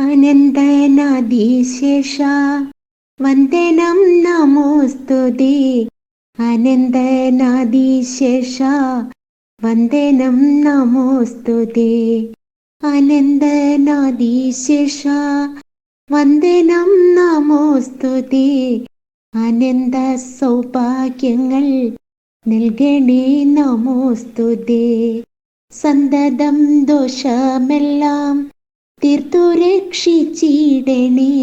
അനന്തനാദീശേഷ വന്ദനം നമോസ്തുതി. അനന്തനാദീശേഷ വന്ദനം നമോസ്തുതി. അനന്തനാദീശേഷ വന്ദനം നമോസ്തുതി. അനന്ത സൗഭാഗ്യങ്ങൾ നൽകണേ നമോസ്തുതി. സന്തതം ദോഷമെല്ലാം തീർത്തു രക്ഷിച്ചിടണേ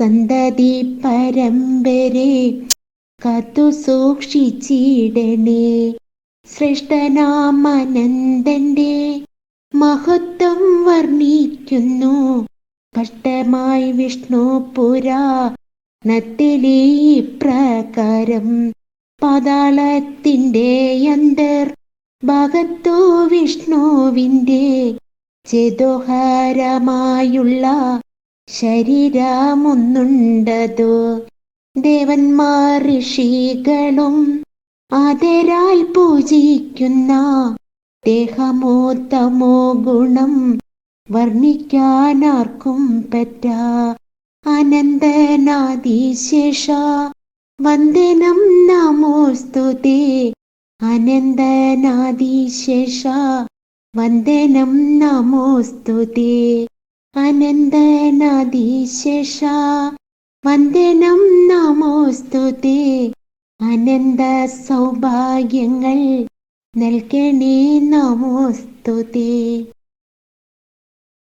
സന്തതി പരമ്പരെ കാത്തു സൂക്ഷിച്ചിടണേ. ശ്രേഷ്ഠനാമനന്ദന്റെ മഹത്വം വർണിക്കുന്നു. കഷ്ടമായി വിഷ്ണുപുര നത്തിലേ പ്രകാരം പാതാളത്തിന്റെ അന്തർ ഭഗത്തു വിഷ്ണുവിന്റെ ചേതോഹാരമായുള്ള ശരീരമൊന്നുണ്ടതോ? ദേവന്മാർ ഋഷികളും ആദരാൽ പൂജിക്കുന്ന ദേഹമോ തമോ ഗുണം വർണിക്കാനാർക്കും പറ്റ. അനന്തനാദിശേഷ വന്ദനം നമോസ്തുതേ. അനന്തനാദിശേഷ വന്ദനം നമോസ്തുതി അനന്തനാദിശേഷ. വന്ദനം നമോസ്തുതി അനന്ത സൗഭാഗ്യങ്ങൾ നൽകണേ നമോസ്തുതേ